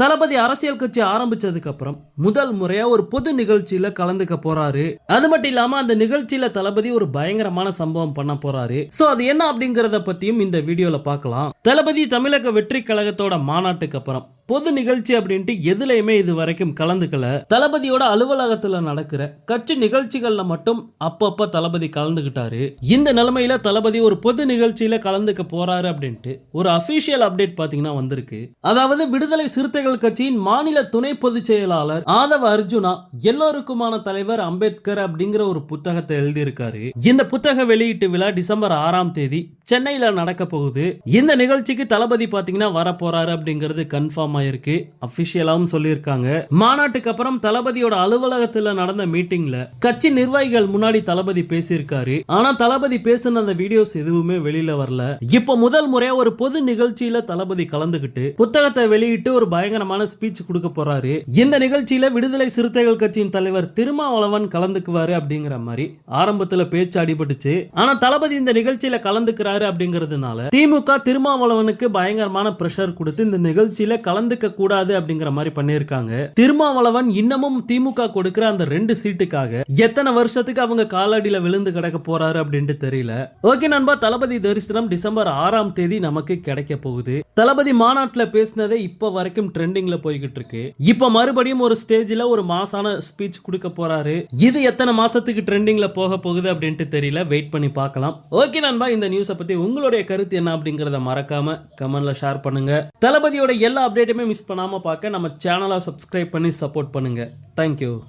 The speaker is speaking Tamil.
தளபதி அரசியல் கட்சி ஆரம்பித்ததுக்கப்புறம் முதல் முறையா ஒரு பொது நிகழ்ச்சியில கலந்துக்க போறாரு. அது மட்டும் இல்லாம அந்த நிகழ்ச்சியில தளபதி ஒரு பயங்கரமான சம்பவம் பண்ண போறாரு. சோ அது என்ன அப்படிங்கறத பத்தியும் இந்த வீடியோல பார்க்கலாம் தளபதி தமிழக வெற்றி கழகத்தோட மாநாட்டுக்கு அப்புறம். பொது நிகழ்ச்சி அப்படின்ட்டு எதுலயுமே இது வரைக்கும் கலந்துக்கல. தளபதியோட அலுவலகத்துல நடக்கிற கட்சி நிகழ்ச்சிகள்ல மட்டும் அப்பப்ப தளபதி கலந்துகிட்டாரு. இந்த நிலைமையில தளபதி ஒரு பொது நிகழ்ச்சியில கலந்துக்க போறாரு அப்படின்ட்டு ஒரு அபிஷியல் அப்டேட் பாத்தீங்கன்னா வந்திருக்கு. அதாவது விடுதலை சிறுத்தைகள் கட்சியின் மாநில துணை பொதுச் செயலாளர் ஆதவ அர்ஜுனா எல்லோருக்குமான தலைவர் அம்பேத்கர் அப்படிங்கிற ஒரு புத்தகத்தை எழுதியிருக்காரு. இந்த புத்தக வெளியீட்டு விழா டிசம்பர் ஆறாம் தேதி சென்னையில் நடக்க போகுது. இந்த நிகழ்ச்சிக்கு தளபதி பாத்தீங்கன்னா வரப்போறாரு அப்படிங்கிறது கன்ஃபார்ம் ஆயிருக்கு. அபிஷியலாவும் சொல்லியிருக்காங்க. மாநாட்டுக்கு அப்புறம் தளபதியோட அலுவலகத்துல நடந்த மீட்டிங்ல கட்சி நிர்வாகிகள் முன்னாடி தளபதி பேசியிருக்காரு. ஆனா தளபதி பேசின அந்த வீடியோஸ் எதுவுமே வெளியில வரல. இப்போ முதல் முறையா ஒரு பொது நிகழ்ச்சியில தளபதி கலந்துகிட்டு புத்தகத்தை வெளியிட்டு ஒரு பயங்கரமான ஸ்பீச் கொடுக்க போறாரு. இந்த நிகழ்ச்சியில விடுதலை சிறுத்தைகள் கட்சியின் தலைவர் திருமாவளவன் கலந்துக்குவாரு அப்படிங்கிற மாதிரி ஆரம்பத்துல பேச்சு அடிபட்டுச்சு. ஆனா தளபதி இந்த நிகழ்ச்சியில கலந்துக்கிறாரு அப்படிங்கறதுனால திமுக திருமாவளவனுக்கு பயங்கரமான பிரஷர் கொடுத்து இந்த நிகழ்ச்சியில கலந்துக்க கூடாது அப்படிங்கிற மாதிரி பண்ணிருக்காங்க திருமாவளவன் இன்னமும் திமுக கொடுக்கிற அந்த ரெண்டு சீட்டுக்காக எத்தனை வருஷத்துக்கு அவங்க காலடியில விழுந்து கிடக்க போறாரு அப்படின்ட்டு தெரியல. ஓகே நண்பா தளபதி தரிசனம் டிசம்பர் ஆறாம் தேதி நமக்கு கிடைக்க போகுது. தளபதி மாநாட்டுல பேசினதே இப்ப வரைக்கும் ட்ரெண்டிங்ல போய்கிட்டு இருக்கு. இப்ப மறுபடியும் ஒரு ஸ்டேஜ்ல ஒரு மாசான ஸ்பீச் கொடுக்க போறாரு. இது எத்தனை மாசத்துக்கு ட்ரெண்டிங்ல போக போகுது அப்படின்ட்டு தெரியல. வெயிட் பண்ணி பார்க்கலாம். ஓகே நண்பா இந்த நியூஸை பத்தி உங்களுடைய கருத்து என்ன அப்படிங்கறத மறக்காம கமெண்ட்ல ஷேர் பண்ணுங்க. தளபதியோட எல்லா அப்டேட்டுமே மிஸ் பண்ணாம பார்க்க நம்ம சேனலை சப்ஸ்கிரைப் பண்ணி சப்போர்ட் பண்ணுங்க. தேங்க்யூ